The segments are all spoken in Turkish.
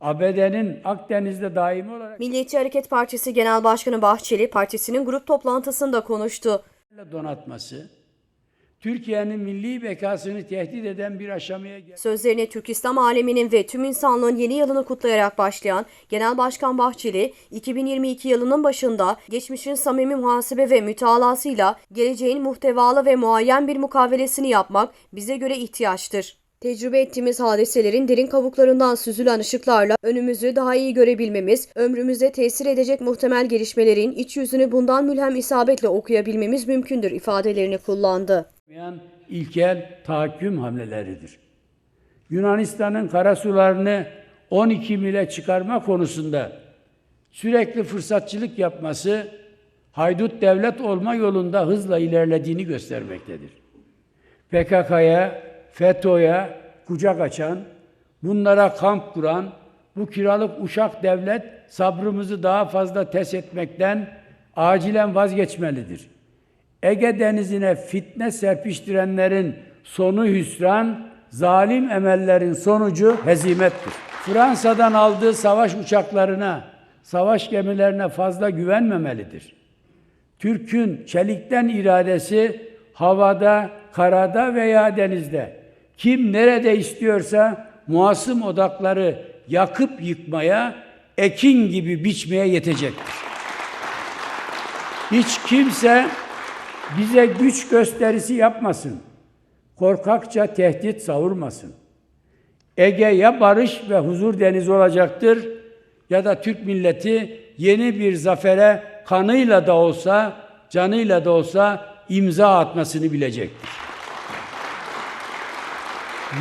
ABD'nin Akdeniz'de daimi olarak Milliyetçi Hareket Partisi Genel Başkanı Bahçeli partisinin grup toplantısında konuştu. donatması, Türkiye'nin milli bekasını tehdit eden bir aşamaya geldi. Sözlerine Türk İslam aleminin ve tüm insanlığın yeni yılını kutlayarak başlayan Genel Başkan Bahçeli, 2022 yılının başında geçmişin samimi muhasebe ve mütalasıyla geleceğin muhtevalı ve muayyen bir mukavelesini yapmak bize göre ihtiyaçtır. Tecrübe ettiğimiz hadiselerin derin kabuklarından süzülen ışıklarla önümüzü daha iyi görebilmemiz, ömrümüze tesir edecek muhtemel gelişmelerin iç yüzünü bundan mülhem isabetle okuyabilmemiz mümkündür ifadelerini kullandı. ilkel tahakküm hamleleridir. Yunanistan'ın karasularını 12 mile çıkarma konusunda sürekli fırsatçılık yapması haydut devlet olma yolunda hızla ilerlediğini göstermektedir. PKK'ya, FETÖ'ye kucak açan, bunlara kamp kuran, bu kiralık uşak devlet sabrımızı daha fazla test etmekten acilen vazgeçmelidir. Ege denizine fitne serpiştirenlerin sonu hüsran, zalim emellerin sonucu hezimettir. Fransa'dan aldığı savaş uçaklarına, savaş gemilerine fazla güvenmemelidir. Türk'ün çelikten iradesi havada, karada veya denizde. Kim nerede istiyorsa muasım odakları yakıp yıkmaya, ekin gibi biçmeye yetecektir. Hiç kimse bize güç gösterisi yapmasın. Korkakça tehdit savurmasın. Ege ya barış ve huzur denizi olacaktır ya da Türk milleti yeni bir zafere kanıyla da olsa, canıyla da olsa imza atmasını bilecektir.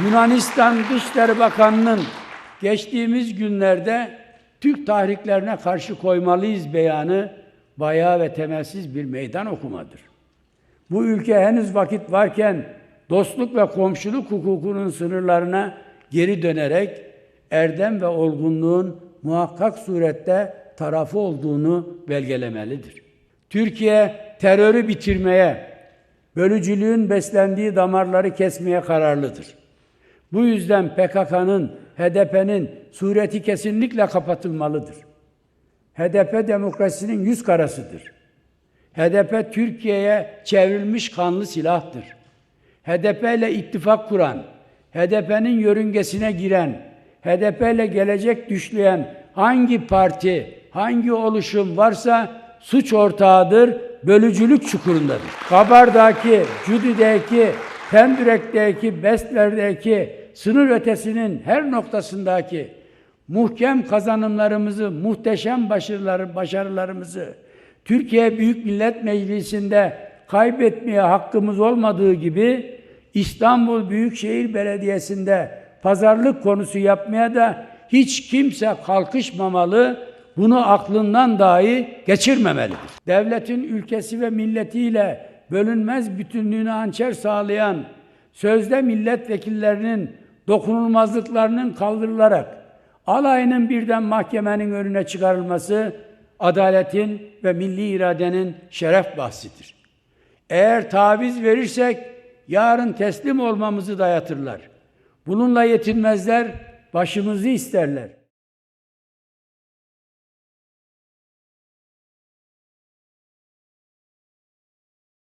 Yunanistan Dışişleri Bakanı'nın geçtiğimiz günlerde Türk tahriklerine karşı koymalıyız beyanı bayağı ve temelsiz bir meydan okumadır. Bu ülke henüz vakit varken dostluk ve komşuluk hukukunun sınırlarına geri dönerek erdem ve olgunluğun muhakkak surette tarafı olduğunu belgelemelidir. Türkiye terörü bitirmeye, bölücülüğün beslendiği damarları kesmeye kararlıdır. Bu yüzden PKK'nın, HDP'nin sureti kesinlikle kapatılmalıdır. HDP demokrasinin yüz karasıdır. HDP Türkiye'ye çevrilmiş kanlı silahtır. HDP ile ittifak kuran, HDP'nin yörüngesine giren, HDP ile gelecek düşleyen hangi parti, hangi oluşum varsa suç ortağıdır, bölücülük çukurundadır. Kabardağ'daki, Cüdi'deki, Pendürek'teki, Bestler'deki, sınır ötesinin her noktasındaki muhkem kazanımlarımızı, muhteşem başarıları, başarılarımızı Türkiye Büyük Millet Meclisi'nde kaybetmeye hakkımız olmadığı gibi İstanbul Büyükşehir Belediyesi'nde pazarlık konusu yapmaya da hiç kimse kalkışmamalı, bunu aklından dahi geçirmemelidir. Devletin ülkesi ve milletiyle bölünmez bütünlüğünü hançer sağlayan sözde milletvekillerinin dokunulmazlıklarının kaldırılarak alayının birden mahkemenin önüne çıkarılması adaletin ve milli iradenin şeref bahsidir. Eğer taviz verirsek yarın teslim olmamızı dayatırlar. Bununla yetinmezler, başımızı isterler.